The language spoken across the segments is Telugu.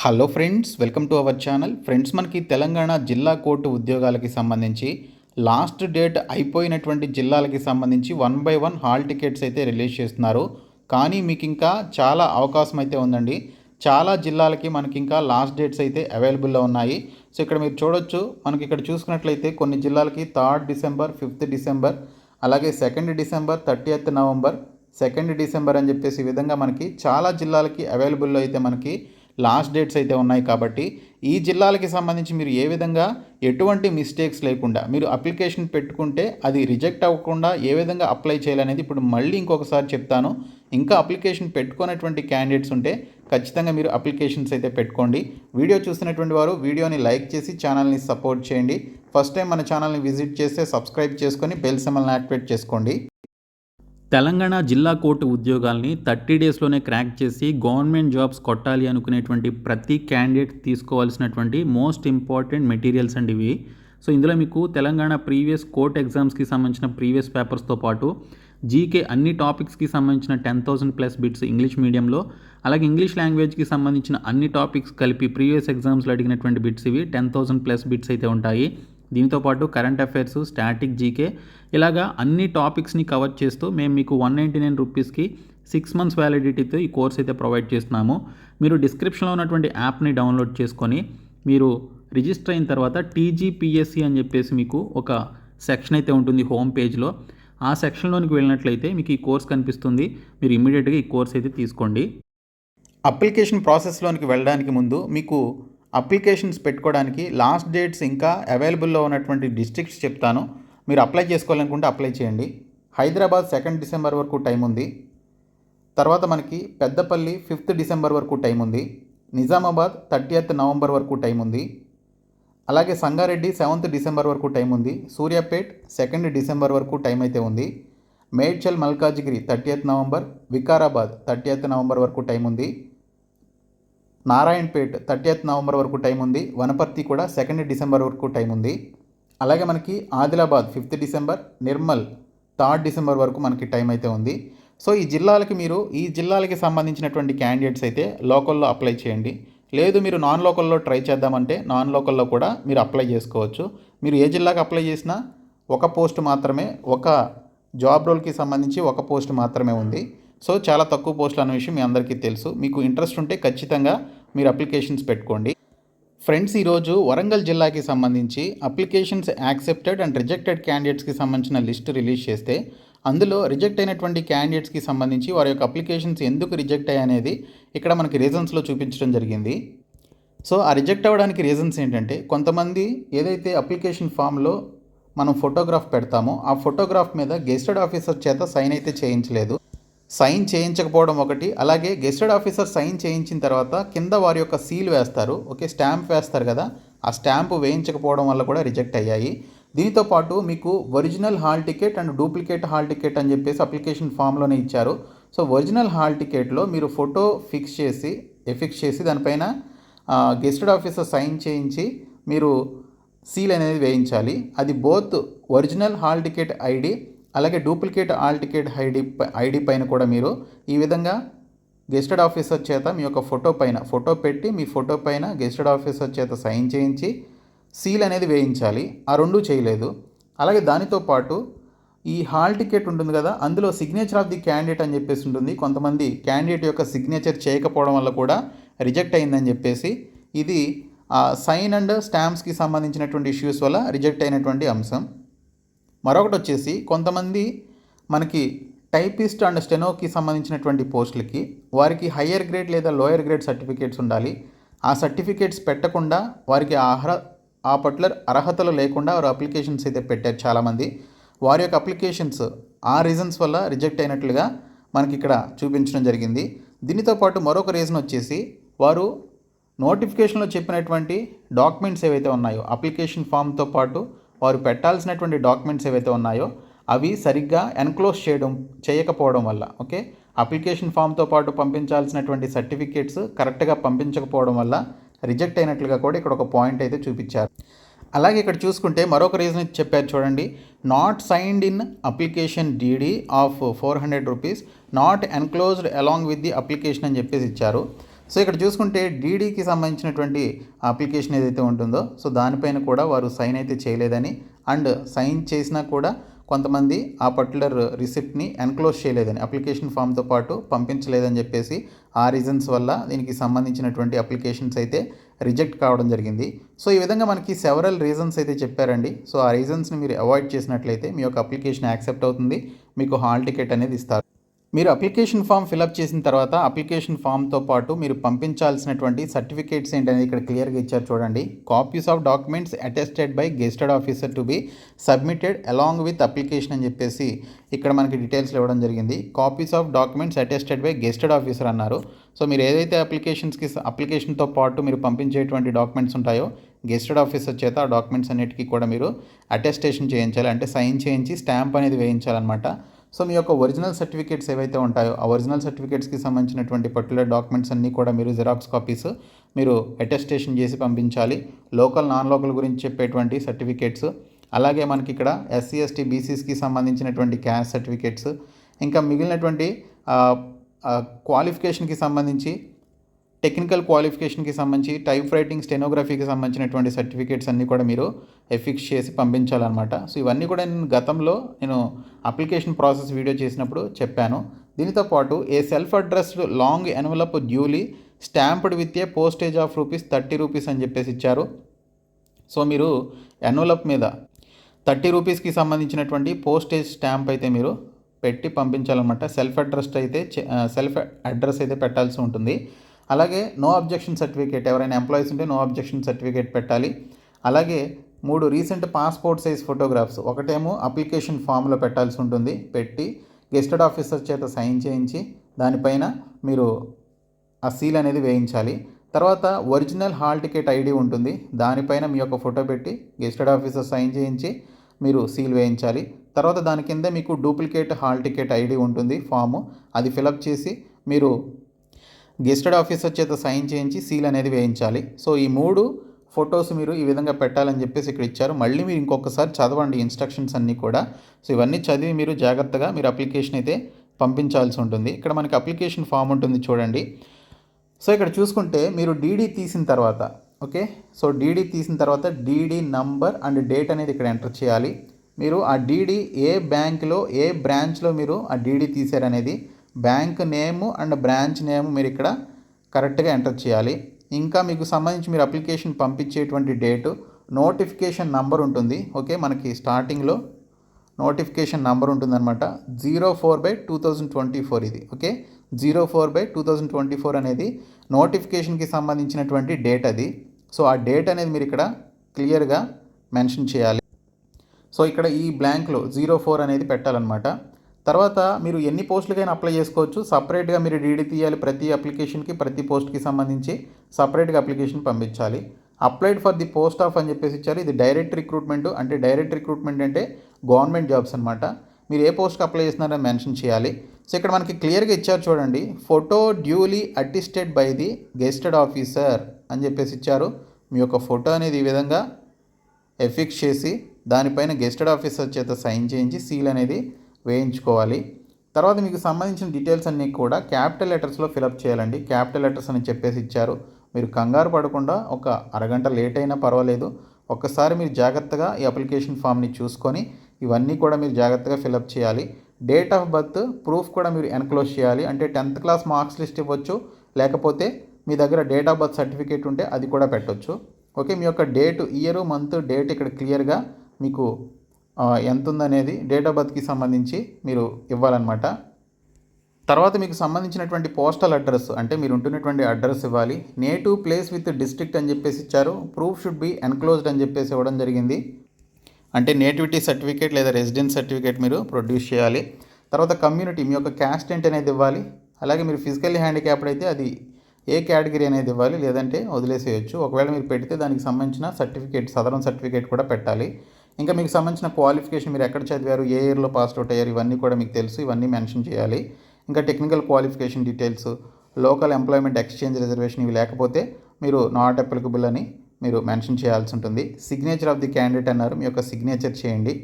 Hello friends welcome to our channel. Friends మనకి తెలంగాణ జిల్లా కోర్టు ఉద్యోగాలకి సంబంధించి లాస్ట్ డేట్ అయిపోయినటువంటి జిల్లాలకి సంబంధించి one by one hall tickets అయితే రిలీజ్ చేస్తున్నారు. కానీ మీకు ఇంకా చాలా అవకాశం అయితే ఉందండి. చాలా జిల్లాలకి మనకి ఇంకా లాస్ట్ డేట్స్ అయితే అవైలబుల్లో ఉన్నాయి. సో ఇక్కడ మీరు చూడొచ్చు మనకి ఇక్కడ చూసుకున్నట్లయితే కొన్ని జిల్లాలకి థర్డ్ డిసెంబర్ ఫిఫ్త్ డిసెంబర్ అలాగే second December thirty November second December అని చెప్పేసి ఈ విధంగా మనకి చాలా జిల్లాలకి అవైలబుల్లో అయితే మనకి లాస్ట్ డేట్స్ అయితే ఉన్నాయి కాబట్టి ఈ జిల్లాలకి సంబంధించి మీరు ఏ విధంగా ఎటువంటి మిస్టేక్స్ లేకుండా మీరు అప్లికేషన్ పెట్టుకుంటే అది రిజెక్ట్ అవ్వకుండా ఏ విధంగా అప్లై చేయాలనేది ఇప్పుడు మళ్ళీ ఇంకొకసారి చెప్తాను. ఇంకా అప్లికేషన్ పెట్టుకున్నటువంటి క్యాండిడేట్స్ ఉంటే ఖచ్చితంగా మీరు అప్లికేషన్స్ అయితే పెట్టుకోండి. వీడియో చూస్తున్నటువంటి వారు వీడియోని లైక్ చేసి ఛానల్ని సపోర్ట్ చేయండి. ఫస్ట్ టైం మన ఛానల్ని విజిట్ చేస్తే సబ్స్క్రైబ్ చేసుకొని బెల్ సెమల్ని యాక్టివేట్ చేసుకోండి. తెలంగాణ జిల్లా కోర్టు ఉద్యోగాల్ని థర్టీ డేస్లోనే క్రాక్ చేసి గవర్నమెంట్ జాబ్స్ కొట్టాలి అనుకునేటువంటి ప్రతి క్యాండిడేట్ తీసుకోవాల్సినటువంటి మోస్ట్ ఇంపార్టెంట్ మెటీరియల్స్ అండి ఇవి. సో ఇందులో మీకు తెలంగాణ ప్రీవియస్ కోర్ట్ ఎగ్జామ్స్కి సంబంధించిన ప్రీవియస్ పేపర్స్తో పాటు జీకే అన్ని టాపిక్స్కి సంబంధించిన ten thousand plus bits English medium అలాగే ఇంగ్లీష్ లాంగ్వేజ్కి సంబంధించిన అన్ని టాపిక్స్ కలిపి ప్రీవియస్ ఎగ్జామ్స్లో అడిగినటువంటి బిట్స్ ఇవి. టెన్ థౌసండ్ ప్లస్ బిట్స్ అయితే ఉంటాయి. దీంతో పాటు కరెంట్ అఫైర్స్ స్టాటిక్ జీకే ఇలాగా అన్ని టాపిక్స్ని కవర్ చేస్తూ మేము మీకు వన్ నైంటీ నైన్ రూపీస్కి సిక్స్ మంత్స్ వ్యాలిడిటీతో ఈ కోర్స్ అయితే ప్రొవైడ్ చేస్తున్నాము. మీరు డిస్క్రిప్షన్లో ఉన్నటువంటి యాప్ని డౌన్లోడ్ చేసుకొని మీరు రిజిస్టర్ అయిన తర్వాత టీజీపీఎస్సి అని చెప్పేసి మీకు ఒక సెక్షన్ అయితే ఉంటుంది హోమ్ పేజ్లో ఆ సెక్షన్లోనికి వెళ్ళినట్లయితే మీకు ఈ కోర్స్ కనిపిస్తుంది. మీరు ఇమీడియట్గా ఈ కోర్స్ అయితే తీసుకోండి. అప్లికేషన్ ప్రాసెస్లోనికి వెళ్ళడానికి ముందు మీకు అప్లికేషన్స్ పెట్టుకోవడానికి లాస్ట్ డేట్స్ ఇంకా అవైలబుల్లో ఉన్నటువంటి డిస్ట్రిక్ట్స్ చెప్తాను. మీరు అప్లై చేసుకోవాలనుకుంటే అప్లై చేయండి. హైదరాబాద్ సెకండ్ డిసెంబర్ వరకు టైం ఉంది. తర్వాత మనకి పెద్దపల్లి ఫిఫ్త్ డిసెంబర్ వరకు టైం ఉంది. నిజామాబాద్ థర్టీయత్ నవంబర్ వరకు టైం ఉంది. అలాగే సంగారెడ్డి సెవెంత్ డిసెంబర్ వరకు టైం ఉంది. సూర్యాపేట్ సెకండ్ డిసెంబర్ వరకు టైం అయితే ఉంది. Medchal Malkajgiri thirtieth November. Vikarabad thirtieth November వరకు టైం ఉంది. నారాయణపేట్ థర్టీయత్ నవంబర్ వరకు టైం ఉంది. వనపర్తి కూడా సెకండ్ డిసెంబర్ వరకు టైం ఉంది. అలాగే మనకి Adilabad fifth December Nirmal third December వరకు మనకి టైం అయితే ఉంది. సో ఈ జిల్లాలకి మీరు ఈ జిల్లాలకి సంబంధించినటువంటి క్యాండిడేట్స్ అయితే లోకల్లో అప్లై చేయండి. లేదు మీరు నాన్ లోకల్లో ట్రై చేద్దామంటే నాన్ లోకల్లో కూడా మీరు అప్లై చేసుకోవచ్చు. మీరు ఏ జిల్లాకి అప్లై చేసినా ఒక పోస్ట్ మాత్రమే ఒక జాబ్ రోల్కి సంబంధించి ఒక పోస్ట్ మాత్రమే ఉంది. సో చాలా తక్కువ పోస్టులు అనే విషయం మీ అందరికీ తెలుసు. మీకు ఇంట్రెస్ట్ ఉంటే ఖచ్చితంగా మీరు అప్లికేషన్స్ పెట్టుకోండి. ఫ్రెండ్స్ ఈరోజు వరంగల్ జిల్లాకి సంబంధించి అప్లికేషన్స్ యాక్సెప్టెడ్ అండ్ రిజెక్టెడ్ క్యాండిడేట్స్కి సంబంధించిన లిస్ట్ రిలీజ్ చేస్తే అందులో రిజెక్ట్ అయినటువంటి క్యాండిడేట్స్కి సంబంధించి వారి యొక్క అప్లికేషన్స్ ఎందుకు రిజెక్ట్ అయ్యాయనేది ఇక్కడ మనకి రీజన్స్లో చూపించడం జరిగింది. సో ఆ రిజెక్ట్ అవ్వడానికి రీజన్స్ ఏంటంటే కొంతమంది ఏదైతే అప్లికేషన్ ఫామ్లో మనం ఫోటోగ్రాఫ్ పెడతామో ఆ ఫోటోగ్రాఫ్ మీద గెస్టెడ్ ఆఫీసర్ చేత సైన్ అయితే చేయించలేదు. సైన్ చేయించకపోవడం ఒకటి. అలాగే గెస్టెడ్ ఆఫీసర్ సైన్ చేయించిన తర్వాత కింద వారి యొక్క సీల్ వేస్తారు. ఓకే స్టాంప్ వేస్తారు కదా. ఆ స్టాంపు వేయించకపోవడం వల్ల కూడా రిజెక్ట్ అయ్యాయి. దీనితో పాటు మీకు original hall ticket and duplicate hall ticket అని చెప్పేసి అప్లికేషన్ ఫామ్లోనే ఇచ్చారు. సో ఒరిజినల్ హాల్ టికెట్లో మీరు ఫోటో ఫిక్స్ చేసి ఎఫిక్స్ చేసి దానిపైన గెస్టెడ్ ఆఫీసర్ సైన్ చేయించి మీరు సీల్ అనేది వేయించాలి. అది both original hall ticket ID అలాగే duplicate hall ticket ID ID పైన కూడా మీరు ఈ విధంగా గెస్టెడ్ ఆఫీసర్ చేత మీ యొక్క ఫోటో పైన ఫోటో పెట్టి మీ ఫోటో పైన గెస్టెడ్ ఆఫీసర్ చేత సైన్ చేయించి సీల్ అనేది వేయించాలి. ఆ రెండు చేయలేదు. అలాగే దానితో పాటు ఈ హాల్ టికెట్ ఉంటుంది కదా అందులో సిగ్నేచర్ ఆఫ్ ది క్యాండిడేట్ అని చెప్పేసి ఉంటుంది. కొంతమంది క్యాండిడేట్ యొక్క సిగ్నేచర్ చేయకపోవడం వల్ల కూడా రిజెక్ట్ అయిందని చెప్పేసి ఇది సైన్ అండ్ స్టాంప్స్కి సంబంధించినటువంటి ఇష్యూస్ వల్ల రిజెక్ట్ అయినటువంటి అంశం. మరొకటి వచ్చేసి కొంతమంది మనకి టైపిస్ట్ అండ్ స్టెనోకి సంబంధించినటువంటి పోస్టులకి వారికి హయ్యర్ గ్రేడ్ లేదా లోయర్ గ్రేడ్ సర్టిఫికేట్స్ ఉండాలి. ఆ సర్టిఫికేట్స్ పెట్టకుండా వారికి అర్హ ఆ పర్టికులర్ అర్హతలు లేకుండా వారు అప్లికేషన్స్ అయితే పెట్టారు చాలామంది. వారి యొక్క అప్లికేషన్స్ ఆ రీజన్స్ వల్ల రిజెక్ట్ అయినట్లుగా మనకి ఇక్కడ చూపించడం జరిగింది. దీనితో పాటు మరొక రీజన్ వచ్చేసి వారు నోటిఫికేషన్లో చెప్పినటువంటి డాక్యుమెంట్స్ ఏవైతే ఉన్నాయో అప్లికేషన్ ఫామ్తో పాటు వారు పెట్టాల్సినటువంటి డాక్యుమెంట్స్ ఏవైతే ఉన్నాయో అవి సరిగ్గా ఎన్క్లోజ్ చేయడం చేయకపోవడం వల్ల ఓకే? అప్లికేషన్ ఫామ్తో పాటు పంపించాల్సినటువంటి సర్టిఫికేట్స్ కరెక్ట్గా పంపించకపోవడం వల్ల రిజెక్ట్ అయినట్లుగా కూడా ఇక్కడ ఒక పాయింట్ అయితే చూపించారు. అలాగే ఇక్కడ చూసుకుంటే మరొక రీజన్ చెప్పారు చూడండి. Not signed in application DD of four hundred rupees not enclosed along with the application అని చెప్పేసి ఇచ్చారు. సో ఇక్కడ చూసుకుంటే డీడీకి సంబంధించినటువంటి అప్లికేషన్ ఏదైతే ఉంటుందో సో దానిపైన కూడా వారు సైన్ అయితే చేయలేదని అండ్ సైన్ చేసినా కూడా కొంతమంది ఆ పర్టికులర్ రిసిప్ట్ని ఎన్క్లోజ్ చేయలేదని అప్లికేషన్ ఫామ్తో పాటు పంపించలేదని చెప్పేసి ఆ రీజన్స్ వల్ల దీనికి సంబంధించినటువంటి అప్లికేషన్స్ అయితే రిజెక్ట్ కావడం జరిగింది. సో ఈ విధంగా మనకి సెవరల్ రీజన్స్ అయితే చెప్పారండి. సో ఆ రీజన్స్ని మీరు అవాయిడ్ చేసినట్లయితే మీ యొక్క అప్లికేషన్ యాక్సెప్ట్ అవుతుంది. మీకు హాల్ టికెట్ అనేది ఇస్తారు. మీరు అప్లికేషన్ ఫామ్ ఫిలప్ చేసిన తర్వాత అప్లికేషన్ ఫామ్తో పాటు మీరు పంపించాల్సినటువంటి సర్టిఫికేట్స్ ఏంటనేది ఇక్కడ క్లియర్గా ఇచ్చారు చూడండి. Copies of documents attested by gazetted officer to be submitted along with application అని చెప్పేసి ఇక్కడ మనకి డీటెయిల్స్ ఇవ్వడం జరిగింది. Copies of documents attested by gazetted officer అన్నారు. సో మీరు ఏదైతే అప్లికేషన్స్కి అప్లికేషన్తో పాటు మీరు పంపించేటువంటి డాక్యుమెంట్స్ ఉంటాయో గెస్టెడ్ ఆఫీసర్ చేత ఆ డాక్యుమెంట్స్ అన్నిటికీ కూడా మీరు అటెస్టేషన్ చేయించాలి. అంటే సైన్ చేయించి స్టాంప్ అనేది వేయించాలన్నమాట. సో మీ యొక్క ఒరిజినల్ సర్టిఫికేట్స్ ఏవైతే ఉంటాయో ఆ ఒరిజినల్ సర్టిఫికేట్స్కి సంబంధించినటువంటి పర్టికులర్ డాక్యుమెంట్స్ అన్నీ కూడా మీరు జిరాక్స్ కాపీస్ మీరు అటెస్టేషన్ చేసి పంపించాలి. లోకల్ నాన్ లోకల్ గురించి చెప్పేటువంటి సర్టిఫికేట్స్. అలాగే మనకి ఇక్కడ ఎస్సీ ఎస్టీ బీసీస్కి సంబంధించినటువంటి క్యాస్ట్ సర్టిఫికేట్స్. ఇంకా మిగిలినటువంటి క్వాలిఫికేషన్కి సంబంధించి టెక్నికల్ క్వాలిఫికేషన్కి సంబంధించి టైప్ రైటింగ్ స్టెనోగ్రఫీకి సంబంధించినటువంటి సర్టిఫికేట్స్ అన్నీ కూడా మీరు ఎఫిక్స్ చేసి పంపించాలన్నమాట. సో ఇవన్నీ కూడా నేను గతంలో నేను అప్లికేషన్ ప్రాసెస్ వీడియో చేసినప్పుడు చెప్పాను. దీనితో పాటు a self addressed long envelope duly stamped with a postage of rupees thirty rupees అని చెప్పేసి ఇచ్చారు. సో మీరు ఎన్వలప్ మీద థర్టీ రూపీస్కి సంబంధించినటువంటి పోస్టేజ్ స్టాంప్ అయితే మీరు పెట్టి పంపించాలన్నమాట. సెల్ఫ్ అడ్రస్ అయితే సెల్ఫ్ అడ్రస్ అయితే పెట్టాల్సి ఉంటుంది. అలాగే నో అబ్జెక్షన్ సర్టిఫికేట్ ఎవరైనా ఎంప్లాయీస్ ఉంటే నో అబ్జెక్షన్ సర్టిఫికేట్ పెట్టాలి. అలాగే మూడు రీసెంట్ పాస్పోర్ట్ సైజ్ ఫోటోగ్రాఫ్స్ ఒకటేమో అప్లికేషన్ ఫామ్లో పెట్టాల్సి ఉంటుంది. పెట్టి గెస్టెడ్ ఆఫీసర్ చేత సైన్ చేయించి దానిపైన మీరు ఆ సీల్ అనేది వేయించాలి. తర్వాత ఒరిజినల్ హాల్ టికెట్ ఐడి ఉంటుంది. దానిపైన మీ యొక్క ఫోటో పెట్టి గెస్టెడ్ ఆఫీసర్ సైన్ చేయించి మీరు సీల్ వేయించాలి. తర్వాత దాని కింద మీకు డూప్లికేట్ హాల్ టికెట్ ఐడి ఉంటుంది ఫాము అది ఫిలప్ చేసి మీరు గెస్టెడ్ ఆఫీసర్ చేత సైన్ చేయించి సీల్ అనేది వేయించాలి. సో ఈ మూడు ఫొటోస్ మీరు ఈ విధంగా పెట్టాలని చెప్పేసి ఇక్కడ ఇచ్చారు. మళ్ళీ మీరు ఇంకొకసారి చదవండి ఇన్స్ట్రక్షన్స్ అన్నీ కూడా. సో ఇవన్నీ చదివి మీరు జాగ్రత్తగా మీరు అప్లికేషన్ అయితే పంపించాల్సి ఉంటుంది. ఇక్కడ మనకి అప్లికేషన్ ఫామ్ ఉంటుంది చూడండి. సో ఇక్కడ చూసుకుంటే మీరు డీడీ తీసిన తర్వాత ఓకే? సో డీడీ తీసిన తర్వాత డీడీ నంబర్ అండ్ డేట్ అనేది ఇక్కడ ఎంటర్ చేయాలి. మీరు ఆ డీడీ ఏ బ్యాంక్లో ఏ బ్రాంచ్లో మీరు ఆ DD తీసారనేది bank name and branch name మీరు ఇక్కడ కరెక్ట్గా ఎంటర్ చేయాలి. ఇంకా మీకు సంబంధించి మీరు అప్లికేషన్ పంపించేటువంటి డేటు నోటిఫికేషన్ నంబర్ ఉంటుంది. ఓకే మనకి స్టార్టింగ్లో నోటిఫికేషన్ నంబర్ ఉంటుందన్నమాట. Zero four by two thousand twenty four ఇది. Okay zero four by two thousand twenty four అనేది నోటిఫికేషన్కి సంబంధించినటువంటి డేట్ అది. సో ఆ డేట్ అనేది మీరు ఇక్కడ క్లియర్గా మెన్షన్ చేయాలి. సో ఇక్కడ ఈ బ్లాంక్లో జీరో ఫోర్ అనేది పెట్టాలన్నమాట. తర్వాత మీరు ఎన్ని పోస్టులకైనా అప్లై చేసుకోవచ్చు. సపరేట్గా మీరు డీడీ తీయాలి ప్రతి అప్లికేషన్కి ప్రతి పోస్ట్కి సంబంధించి సపరేట్గా అప్లికేషన్ పంపించాలి. Applied for the post of అని చెప్పేసి ఇచ్చారు. ఇది డైరెక్ట్ రిక్రూట్మెంట్ అంటే డైరెక్ట్ రిక్రూట్మెంట్ అంటే గవర్నమెంట్ జాబ్స్ అనమాట మీరు ఏ పోస్ట్కి అప్లై చేస్తున్నారో మెన్షన్ చేయాలి. సో ఇక్కడ మనకి క్లియర్గా ఇచ్చారు చూడండి. Photo duly attested by the gazetted officer అని చెప్పేసి ఇచ్చారు. మీ యొక్క ఫోటో అనేది ఈ విధంగా ఎఫిక్స్ చేసి దానిపైన గెస్టెడ్ ఆఫీసర్ చేత సైన్ చేయించి సీల్ అనేది వేయించుకోవాలి. తర్వాత మీకు సంబంధించిన డీటెయిల్స్ అన్నీ కూడా క్యాపిటల్ లెటర్స్లో ఫిలప్ చేయాలండి. క్యాపిటల్ లెటర్స్ అని చెప్పేసి ఇచ్చారు. మీరు కంగారు పడకుండా ఒక అరగంట లేట్ అయినా పర్వాలేదు. ఒక్కసారి మీరు జాగ్రత్తగా ఈ అప్లికేషన్ ఫామ్ని చూసుకొని ఇవన్నీ కూడా మీరు జాగ్రత్తగా ఫిలప్ చేయాలి. డేట్ ఆఫ్ బర్త్ ప్రూఫ్ కూడా మీరు ఎన్క్లోజ్ చేయాలి. అంటే టెన్త్ క్లాస్ మార్క్స్ లిస్ట్ ఇవ్వచ్చు. లేకపోతే మీ దగ్గర డేట్ ఆఫ్ బర్త్ సర్టిఫికేట్ ఉంటే అది కూడా పెట్టవచ్చు ఓకే మీ యొక్క డేట్ ఇయర్ మంత్ డేట్ ఇక్కడ క్లియర్గా మీకు ఎంత ఉందనేది డేట్ ఆఫ్ బర్త్కి సంబంధించి మీరు ఇవ్వాలన్నమాట. తర్వాత మీకు సంబంధించినటువంటి పోస్టల్ అడ్రస్ అంటే మీరు ఉంటున్నటువంటి అడ్రస్ ఇవ్వాలి. నేటివ్ ప్లేస్ విత్ డిస్ట్రిక్ట్ అని చెప్పేసి ఇచ్చారు. ప్రూఫ్ షుడ్ బి ఎన్క్లోజ్డ్ అని చెప్పేసి ఇవ్వడం జరిగింది. అంటే నేటివిటీ సర్టిఫికేట్ లేదా రెసిడెన్స్ సర్టిఫికేట్ మీరు ప్రొడ్యూస్ చేయాలి. తర్వాత కమ్యూనిటీ మీ యొక్క క్యాస్ట్ ఏంటి అనేది ఇవ్వాలి. అలాగే మీరు ఫిజికల్లీ హ్యాండిక్యాప్డ్ అయితే అది ఏ కేటగిరీ అనేది ఇవ్వాలి. లేదంటే వదిలేసేయచ్చు. ఒకవేళ మీరు పెడితే దానికి సంబంధించిన సర్టిఫికేట్ సదరం సర్టిఫికేట్ కూడా పెట్టాలి. ఇంకా మీకు సంబంధించిన క్వాలిఫికేషన్ మీరు ఎక్కడ చదివారు ఏ ఇయర్లో పాస్ అవుట్ అయ్యారు ఇవన్నీ కూడా మీకు తెలుసు ఇవన్నీ మెన్షన్ చేయాలి. ఇంకా technical qualification details local employment exchange reservation ఇవి లేకపోతే మీరు నాట్ అప్లికబుల్ అని మీరు మెన్షన్ చేయాల్సి ఉంటుంది. సిగ్నేచర్ ఆఫ్ ది క్యాండిడేట్ అన్నారు మీ యొక్క సిగ్నేచర్ చేయండి.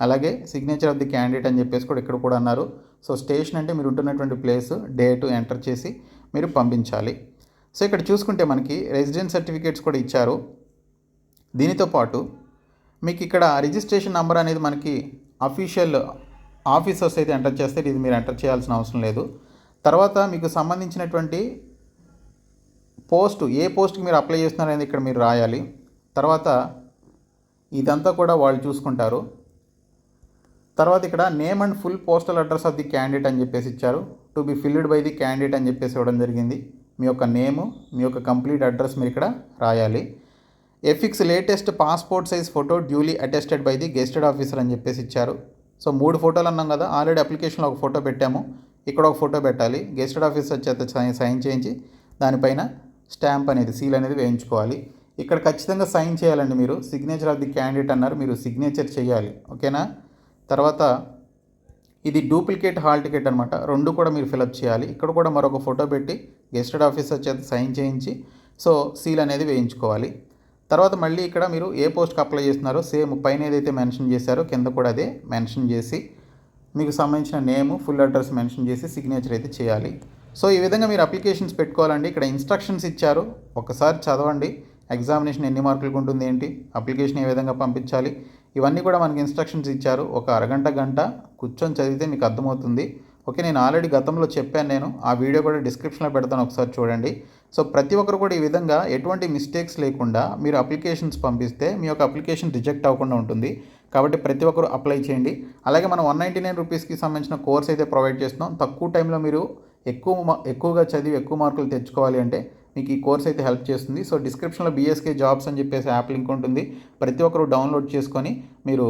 అలాగే సిగ్నేచర్ ఆఫ్ ది క్యాండిడేట్ అని చెప్పేసి కూడా ఇక్కడ కూడా అన్నారు. సో స్టేషన్ అంటే మీరు ఉంటున్నటువంటి ప్లేస్ డేట్ ఎంటర్ చేసి మీరు పంపించాలి. సో ఇక్కడ చూసుకుంటే మనకి రెసిడెన్స్ సర్టిఫికేట్స్ కూడా ఇచ్చారు. దీనితో పాటు మీకు ఇక్కడ రిజిస్ట్రేషన్ నెంబర్ అనేది మనకి అఫీషియల్ ఆఫీసర్స్ అయితే ఎంటర్ చేస్తే ఇది మీరు ఎంటర్ చేయాల్సిన అవసరం లేదు. తర్వాత మీకు సంబంధించినటువంటి పోస్ట్ ఏ పోస్ట్కి మీరు అప్లై చేస్తున్నారు అనేది ఇక్కడ మీరు రాయాలి. తర్వాత ఇదంతా కూడా వాళ్ళు చూసుకుంటారు. తర్వాత ఇక్కడ name and full postal address of the candidate అని చెప్పేసి ఇచ్చారు. To be filled by the candidate అని చెప్పేసి ఇవ్వడం జరిగింది. మీ యొక్క నేము మీ యొక్క కంప్లీట్ అడ్రస్ మీరు ఇక్కడ రాయాలి. Affix latest passport size photo duly attested by the gazetted officer అని చెప్పేసి ఇచ్చారు. సో మూడు ఫోటోలు అన్నాం కదా ఆల్రెడీ అప్లికేషన్లో ఒక ఫోటో పెట్టాము. ఇక్కడ ఒక ఫోటో పెట్టాలి. గెస్టెడ్ ఆఫీసర్ చేత సైన్ చేయించి దానిపైన స్టాంప్ అనేది సీల్ అనేది వేయించుకోవాలి. ఇక్కడ ఖచ్చితంగా సైన్ చేయాలండి మీరు. సిగ్నేచర్ ఆఫ్ ది క్యాండిడేట్ అన్నారు. మీరు సిగ్నేచర్ చేయాలి. ఓకేనా? తర్వాత ఇది డూప్లికేట్ హాల్ టికెట్ అనమాట రెండు కూడా మీరు ఫిలప్ చేయాలి. ఇక్కడ కూడా మరొక ఫోటో పెట్టి గెస్టెడ్ ఆఫీసర్ చేత సైన్ చేయించి సో సీల్ అనేది వేయించుకోవాలి. తర్వాత మళ్ళీ ఇక్కడ మీరు ఏ పోస్ట్కి అప్లై చేస్తున్నారో సేమ్ పైన ఏదైతే మెన్షన్ చేశారో కింద కూడా అదే మెన్షన్ చేసి మీకు సంబంధించిన నేమ్ ఫుల్ అడ్రస్ మెన్షన్ చేసి సిగ్నేచర్ అయితే చేయాలి. సో ఈ విధంగా మీరు అప్లికేషన్స్ పెట్టుకోవాలండి. ఇక్కడ ఇన్స్ట్రక్షన్స్ ఇచ్చారు. ఒకసారి చదవండి. ఎగ్జామినేషన్ ఎన్ని మార్కులకు ఉంటుంది ఏంటి? అప్లికేషన్ ఏ విధంగా పంపించాలి? ఇవన్నీ కూడా మనకి ఇన్స్ట్రక్షన్స్ ఇచ్చారు. ఒక అరగంట గంట కూర్చొని చదివితే మీకు అర్థమవుతుంది. ఓకే నేను ఆల్రెడీ గతంలో చెప్పాను నేను. ఆ వీడియో కూడా డిస్క్రిప్షన్లో పెడతాను. ఒకసారి చూడండి. సో ప్రతి ఒక్కరు కూడా ఈ విధంగా ఎటువంటి మిస్టేక్స్ లేకుండా మీరు అప్లికేషన్స్ పంపిస్తే మీ యొక్క అప్లికేషన్ రిజెక్ట్ అవ్వకుండా ఉంటుంది. కాబట్టి ప్రతి ఒక్కరు అప్లై చేయండి. అలాగే మనం వన్ నైంటీ నైన్ రూపీస్కి సంబంధించిన కోర్స్ అయితే ప్రొవైడ్ చేస్తున్నాం. తక్కువ టైంలో మీరు ఎక్కువ ఎక్కువగా చదివి ఎక్కువ మార్కులు తెచ్చుకోవాలి అంటే మీకు ఈ కోర్స్ అయితే హెల్ప్ చేస్తుంది. సో డిస్క్రిప్షన్లో బీఎస్కే జాబ్స్ అని చెప్పేసి యాప్ లింక్ ఉంటుంది. ప్రతి ఒక్కరు డౌన్లోడ్ చేసుకొని మీరు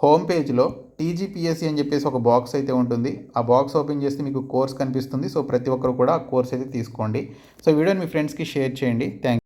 హోమ్ పేజ్లో టీజీపీఎస్సీ అని చెప్పేసి ఒక బాక్స్ అయితే ఉంటుంది. ఆ బాక్స్ ఓపెన్ చేస్తే మీకు కోర్స్ కనిపిస్తుంది. సో ప్రతి ఒక్కరు కూడా ఆ కోర్స్ అయితే తీసుకోండి. సో వీడియోని మీ ఫ్రెండ్స్కి షేర్ చేయండి. థ్యాంక్